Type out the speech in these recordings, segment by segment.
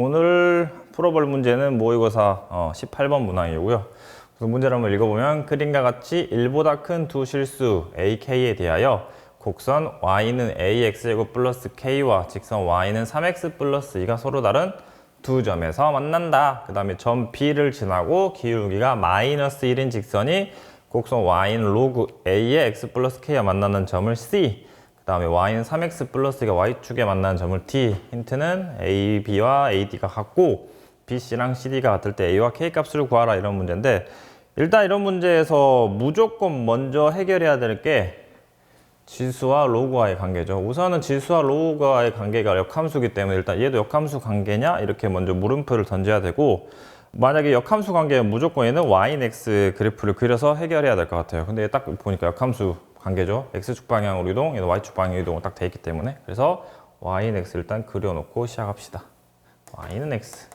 오늘 풀어볼 문제는 모의고사 어, 18번 문항이고요. 그래서 문제를 한번 읽어보면 그림과 같이 1보다 큰 두 실수 AK에 대하여 곡선 y는 ax제곱 플러스 k와 직선 y는 3x 플러스 2가 서로 다른 두 점에서 만난다. 그 다음에 점 B를 지나고 기울기가 마이너스 1인 직선이 곡선 y는 로그 a의 x 플러스 k와 만나는 점을 C 그 다음에 y는 3x 플러스가 y축에 만나는 점을 t 힌트는 a, b와 ad가 같고 bc랑 cd가 같을 때 a와 k 값을 구하라 이런 문제인데 일단 이런 문제에서 무조건 먼저 해결해야 될 게 지수와 로그와의 관계죠. 우선은 지수와 로그와의 관계가 역함수기 때문에 일단 얘도 역함수 관계냐 이렇게 먼저 물음표를 던져야 되고 만약에 역함수 관계면 무조건 얘는 y인 x 그래프를 그려서 해결해야 될 것 같아요. 근데 딱 보니까 역함수 관계죠. x축 방향으로 이동, y축 방향 이동으로 딱돼 있기 때문에 그래서 y인 x 일단 그려놓고 시작합시다. y는 x.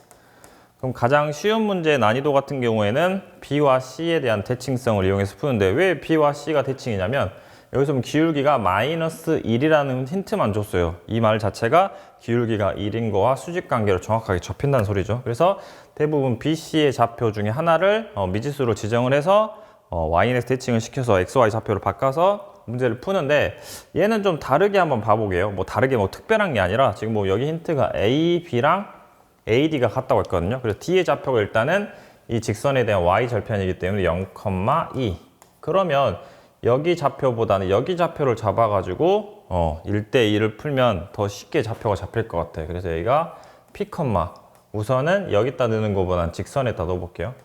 그럼 가장 쉬운 문제 난이도 같은 경우에는 b와 c에 대한 대칭성을 이용해서 푸는데 왜 b와 c가 대칭이냐면 여기서 기울기가 마이너스 1이라는 힌트만 줬어요. 이 말 자체가 기울기가 1인 거와 수직 관계로 정확하게 접힌다는 소리죠. 그래서 대부분 BC의 좌표 중에 하나를 어, 미지수로 지정을 해서 어, YNX 대칭을 시켜서 XY 좌표로 바꿔서 문제를 푸는데 얘는 좀 다르게 한번 봐보게요. 뭐 다르게 뭐 특별한 게 아니라 지금 뭐 여기 힌트가 A, B랑 AD가 같다고 했거든요. 그래서 D의 좌표가 일단은 이 직선에 대한 Y 절편이기 때문에 0,2 그러면 여기 좌표보다는 여기 좌표를 잡아가지고 어 1대2를 풀면 더 쉽게 좌표가 잡힐 것 같아요. 그래서 여기가 P, 우선은 여기다 넣는 것보다는 직선에다 넣어볼게요.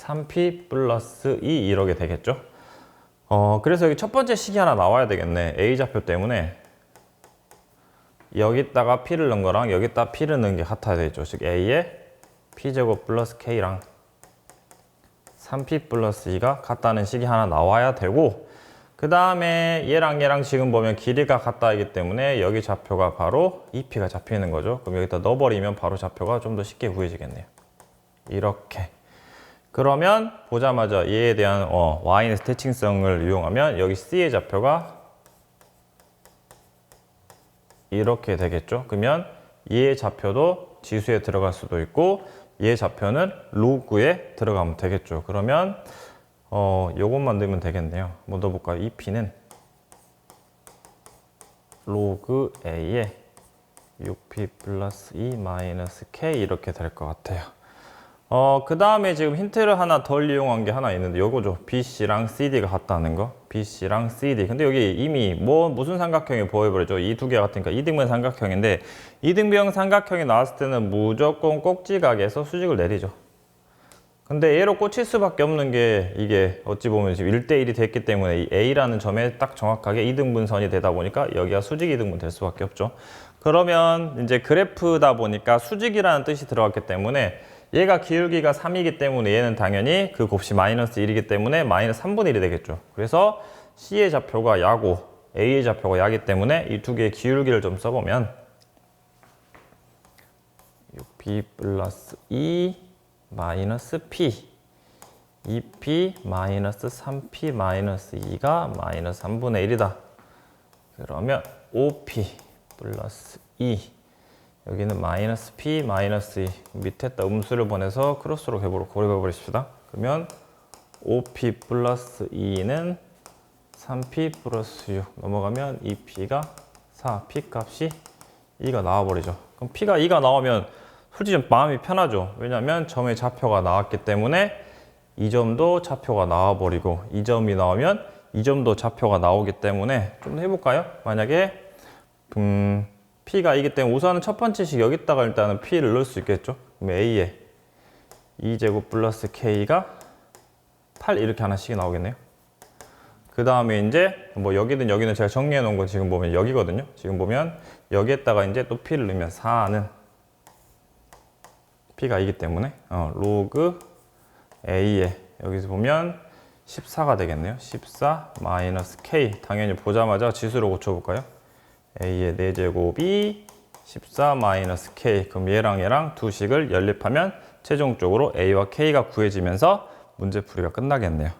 3P 플러스 2 이렇게 되겠죠. 어 그래서 여기 첫 번째 식이 하나 나와야 되겠네. A 좌표 때문에 여기다가 P를 넣은 거랑 여기다 P를 넣은 게 같아야 되죠. 즉 A에 P제곱 플러스 K랑 3p 플러스 2가 같다는 식이 하나 나와야 되고 그 다음에 얘랑 얘랑 지금 보면 길이가 같다이기 때문에 여기 좌표가 바로 2p가 잡히는 거죠. 그럼 여기다 넣어버리면 바로 좌표가 좀 더 쉽게 구해지겠네요. 이렇게. 그러면 보자마자 얘에 대한 어, y의 대칭성을 이용하면 여기 c의 좌표가 이렇게 되겠죠. 그러면 얘의 좌표도 지수에 들어갈 수도 있고 얘 좌표는 로그에 들어가면 되겠죠. 그러면 어 요것만 넣으면 되겠네요. 뭐 넣어볼까요? 2p는 로그 a에 6p 플러스 2 마이너스 k 이렇게 될 것 같아요. 어, 그 다음에 지금 힌트를 하나 덜 이용한 게 하나 있는데 요거죠. BC랑 CD가 같다는 거. BC랑 CD. 근데 여기 이미 뭐 무슨 삼각형이 보여버리죠. 이 두 개 같으니까 이등변 삼각형인데 이등변 삼각형이 나왔을 때는 무조건 꼭지각에서 수직을 내리죠. 근데 얘로 꽂힐 수밖에 없는 게 이게 어찌 보면 지금 1대1이 됐기 때문에 이 A라는 점에 딱 정확하게 이등분선이 되다 보니까 여기가 수직 이등분 될 수밖에 없죠. 그러면 이제 그래프다 보니까 수직이라는 뜻이 들어갔기 때문에 얘가 기울기가 3이기 때문에 얘는 당연히 그 곱이 마이너스 1이기 때문에 마이너스 3분의 1이 되겠죠. 그래서 C의 좌표가 야고 A의 좌표가 야기 때문에 이 두 개의 기울기를 좀 써보면 6B 플러스 2 마이너스 P 2P 마이너스 3P 마이너스 2가 마이너스 3분의 1이다. 그러면 5P 플러스 2 여기는 마이너스 P 마이너스 2 밑에다 음수를 보내서 크로스로 ገብ으로 고려해 버리십시다. 그러면 5P 플러스 2는 3P 플러스 6 넘어가면 2P가 4, P 값이 2가 나와버리죠. 그럼 P가 2가 나오면 솔직히 좀 마음이 편하죠. 왜냐하면 점의 좌표가 나왔기 때문에 이 점도 좌표가 나와버리고 이 점이 나오면 이 점도 좌표가 나오기 때문에 좀더 해볼까요? 만약에 음, P가 이기 때문에 우선은 첫 번째 식 여기다가 일단은 P를 넣을 수 있겠죠. 그럼 A에 2제곱 플러스 K가 8 이렇게 하나씩 나오겠네요. 그 다음에 이제 뭐 여기든 여기는 제가 정리해 놓은 건 지금 보면 여기거든요. 지금 보면 여기에다가 이제 또 P를 넣으면 4는 P가 이기 때문에 어, 로그 A에 여기서 보면 14가 되겠네요. 14 마이너스 K 당연히 보자마자 지수로 고쳐볼까요? A의 4제곱이 14 마이너스 K 그럼 얘랑 얘랑 두 식을 연립하면 최종적으로 A와 K가 구해지면서 문제 풀이가 끝나겠네요.